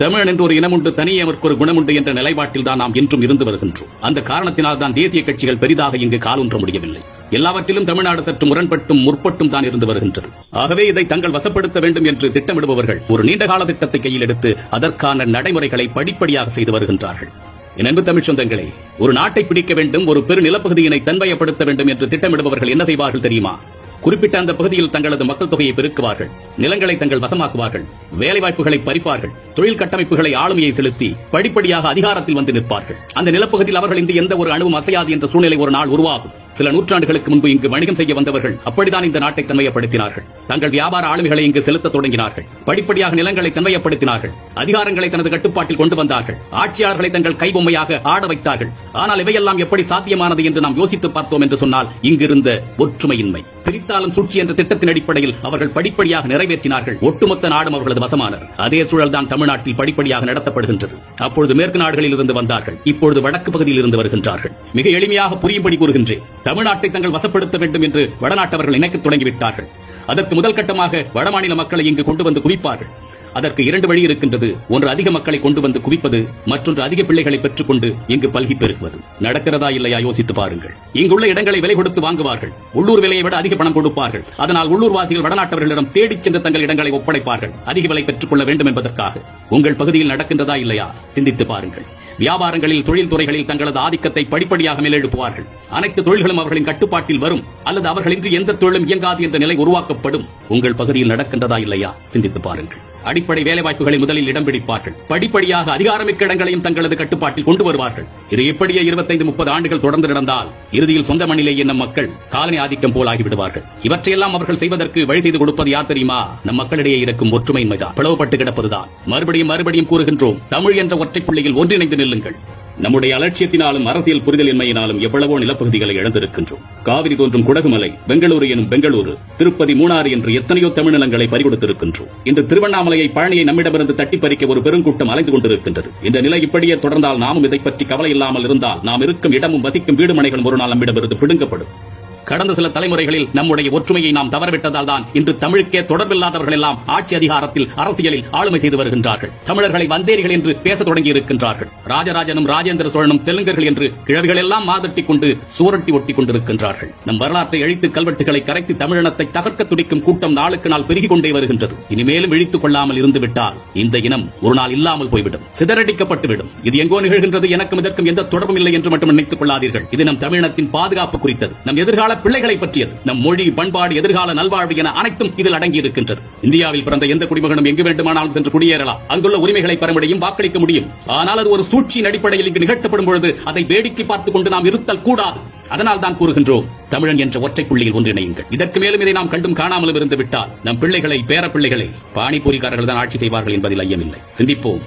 தமிழன் என்று ஒரு இனமுண்டு தனியே அவருக்கு ஒரு குணமுண்டு என்ற நிலைப்பாட்டில் தான் நாம் இன்றும் இருந்து வருகின்றோம். அந்த காரணத்தினால் தான் தேசிய கட்சிகள் பெரிதாக இங்கு காலூன்ற முடியவில்லை. எல்லாவற்றிலும் தமிழ்நாடு சற்று முரண்பட்டும் முற்பட்டும் தான் இருந்து வருகின்றது. ஆகவே இதை தங்கள் வசப்படுத்த வேண்டும் என்று திட்டமிடுபவர்கள் ஒரு நீண்ட கால திட்டத்தை கையில் எடுத்து அதற்கான நடைமுறைகளை படிப்படியாக செய்து வருகின்றார்கள். என் தமிழ் சொந்தங்களே ஒரு நாட்டை பிடிக்க வேண்டும் ஒரு பெரு நிலப்பகுதியினை தன்வயப்படுத்த வேண்டும் என்று திட்டமிடுபவர்கள் என்ன செய்வார்கள் தெரியுமா? குறிப்பிட்ட அந்த பகுதியில் தங்களது மக்கள் தொகையை பெருக்குவார்கள். நிலங்களை தங்கள் வசமாக்குவார்கள். வேலைவாய்ப்புகளை பறிப்பார்கள். தொழில் கட்டமைப்புகளை ஆளுமையை செலுத்தி படிப்படியாக அதிகாரத்தில் வந்து நிற்பார்கள். அந்த நிலப்பகுதியில் அவர்கள் இன்று எந்த ஒரு அணுவும் அசையாது என்ற சூழ்நிலை ஒரு நாள் உருவாகும். சில நூற்றாண்டுகளுக்கு முன்பு இங்கு வணிகம் செய்ய வந்தவர்கள் அப்படித்தான் இந்த நாட்டை தன்மையப்படுத்தினார்கள். தங்கள் வியாபார ஆளுமைகளை இங்கு செலுத்த தொடங்கினார்கள். படிப்படியாக நிலங்களை தன்மையப்படுத்தினார்கள். அதிகாரங்களை தனது கட்டுப்பாட்டில் கொண்டு வந்தார்கள். ஆட்சியாளர்களை தங்கள் கைபொம்மையாக ஆட வைத்தார்கள். ஆனால் இவையெல்லாம் எப்படி சாத்தியமானது என்று நாம் யோசித்து பார்த்தோம் என்று சொன்னால் இங்கிருந்த ஒற்றுமையின்மை. பிரித்தாலும் சூழ்ச்சி என்ற திட்டத்தின் அடிப்படையில் அவர்கள் படிப்படியாக நிறைவேற்றினார்கள். ஒட்டுமொத்த நாடும் அவர்களது வசமானது. அதே சூழல் தான் தமிழ்நாட்டில் படிப்படியாக நடத்தப்படுகின்றது. அப்பொழுது மேற்கு நாடுகளில் இருந்து வந்தார்கள். இப்பொழுது வடக்கு பகுதியில் இருந்து வருகின்றார்கள். மிக எளிமையாக புரியும்படி கூறுகின்றேன். தமிழ்நாட்டை தங்கள் வசப்படுத்த வேண்டும் என்று வடநாட்டவர்கள் இணைக்க தொடங்கிவிட்டார்கள். அதற்கு முதல் கட்டமாக வடமாநில மக்களை இங்கு கொண்டு வந்து குவிப்பார்கள். அதற்கு இரண்டு வழி இருக்கின்றது. ஒன்று அதிக மக்களை கொண்டு வந்து குவிப்பது. மற்றொன்று அதிக பிள்ளைகளை பெற்றுக்கொண்டு இங்கு பல்கி பெருகுவது. நடக்கிறதா இல்லையா யோசித்து பாருங்கள். இங்குள்ள இடங்களை விலை கொடுத்து வாங்குவார்கள். உள்ளூர் விலையை விட அதிக பணம் கொடுப்பார்கள். அதனால் உள்ளூர்வாசிகள் வடநாட்டவர்களிடம் தேடிச் சென்று தங்கள் இடங்களை ஒப்படைப்பார்கள். அதிக விலை பெற்றுக் கொள்ள வேண்டும் என்பதற்காக. உங்கள் பகுதியில் நடக்கின்றதா இல்லையா? சிந்தித்து பாருங்கள். வியாபாரங்களில் தொழில் துறைகளில் தங்களது ஆதிக்கத்தை படிப்படியாக மேலெழுப்புவார்கள். அனைத்து தொழில்களும் அவர்களின் கட்டுப்பாட்டில் வரும். அல்லது அவர்களின்றி எந்த தொழிலும் இயங்காது என்ற நிலை உருவாக்கப்படும். உங்கள் பகுதியில் நடக்கின்றதா இல்லையா? சிந்தித்து பாருங்கள். அடிப்படை வேலைவாய்ப்புகளை முதலில் இடம் பிடிப்பார்கள். படிப்படியாக அதிகாரமிக்க இடங்களையும் தங்களது கட்டுப்பாட்டில் கொண்டு வருவார்கள். இது இப்படியே இருபத்தைந்து முப்பது ஆண்டுகள் தொடர்ந்து நடந்தால் இறுதியில் சொந்த மண்ணிலேயே நம் மக்கள் காலனி ஆதிக்கம் போலாகி விடுவார்கள் இவற்றையெல்லாம் அவர்கள் செய்வதற்கு வழி செய்து கொடுப்பது யார் தெரியுமா? நம் மக்களிடையே இருக்கும் ஒற்றுமையின்மைதான். பிளவுபட்டு கிடப்பதுதான். மறுபடியும் மறுபடியும் கூறுகின்றோம் தமிழ் என்ற ஒற்றை புள்ளியில் ஒன்றிணைந்து நில்லுங்கள். நம்முடைய அலட்சியத்தினாலும் அரசியல் புரிதல் இன்மையினாலும் எவ்வளவோ நிலப்பகுதிகளை இழந்திருக்கின்றோம். காவிரி தோன்றும் குடகுமலை பெங்களூரு எனும் பெங்களூரு திருப்பதி மூணாறு என்று எத்தனையோ தமிழ்நிலங்களை பறிகொடுத்திருக்கின்றோம். இன்று திருவண்ணாமலையை பழனியை நம்மிடமிருந்து தட்டி பறிக்க ஒரு பெருங்கூட்டம் அலைந்து கொண்டிருக்கின்றது. இந்த நிலை இப்படியே தொடர்ந்தால் நாமும் இதை பற்றி கவலை இல்லாமல் இருந்தால் நாம் இருக்கும் இடமும் வசிக்கும் வீடுமனைகளும் ஒரு நாள் நம்மிடமிருந்து பிடுங்கப்படும். கடந்த சில தலைமுறைகளில் நம்முடைய ஒற்றுமையை நாம் தவறவிட்டதால் தான் இன்று தமிழுக்கே தொடர்பில்லாதவர்கள் எல்லாம் ஆட்சி அதிகாரத்தில் அரசியலில் ஆளுமை செய்து வருகின்றார்கள். தமிழர்களை வந்தேரிகள் என்று பேசத் தொடங்கி இருக்கின்றார்கள். ராஜராஜனும் ராஜேந்திர சோழனும் தெலுங்கர்கள் என்று கிழவிகள் எல்லாம் மாதட்டி கொண்டு சூரட்டி ஒட்டி கொண்டிருக்கின்றார்கள். நம் வரலாற்றை அழித்து கல்வெட்டுகளை கரைத்து தமிழினத்தை தகர்க்க துடிக்கும் கூட்டம் நாளுக்கு நாள் பெருகிக் கொண்டே வருகின்றது. இனிமேலும் இழித்துக் கொள்ளாமல் இருந்துவிட்டால் இந்த இனம் ஒரு நாள் இல்லாமல் போய்விடும். சிதறடிக்கப்பட்டுவிடும். இது எங்கோ நிகழ்கின்றது. எனக்கும் இதற்கும் எந்த தொடர்பும் இல்லை என்று மட்டும் நினைத்துக் கொள்ளாதீர்கள். இது நம் தமிழினத்தின் பாதுகாப்பு குறித்தது. நம் எதிர்கால பிள்ளைகளை பற்றியது. நம் மொழி பண்பாடு எதிர்கால நல்வாழ்வு என அனைத்தும் இதில் அடங்கி இருக்கின்றது இந்தியாவில் பிறந்த எந்த குடிமகனும் எங்கு வேண்டுமானாலும் சென்று குடியேறலாம். அங்குள்ள உரிமைகளை பெற முடியும் வாக்களிக்க முடியும். ஆனால் அது ஒரு சூழ்ச்சியின் அடிப்படையில் இங்கு நிகழ்த்தப்படும் பொழுது அதை வேடிக்கை பார்த்துக் கொண்டு நாம் இருத்தல் கூடாது. அதனால் தான் கூறுகின்றோம் தமிழன் என்ற ஒற்றை புள்ளியில் ஒன்றிணையுங்கள். இதற்கு மேலும் இதை நாம் கண்டும் காணாமலும் இருந்து விட்டால் நம் பிள்ளைகளை பேர பிள்ளைகளை பானிபூரிக்காரர்கள் தான் ஆட்சி செய்வார்கள் என்பதில் ஐயமில்லை. சிந்திப்போம்.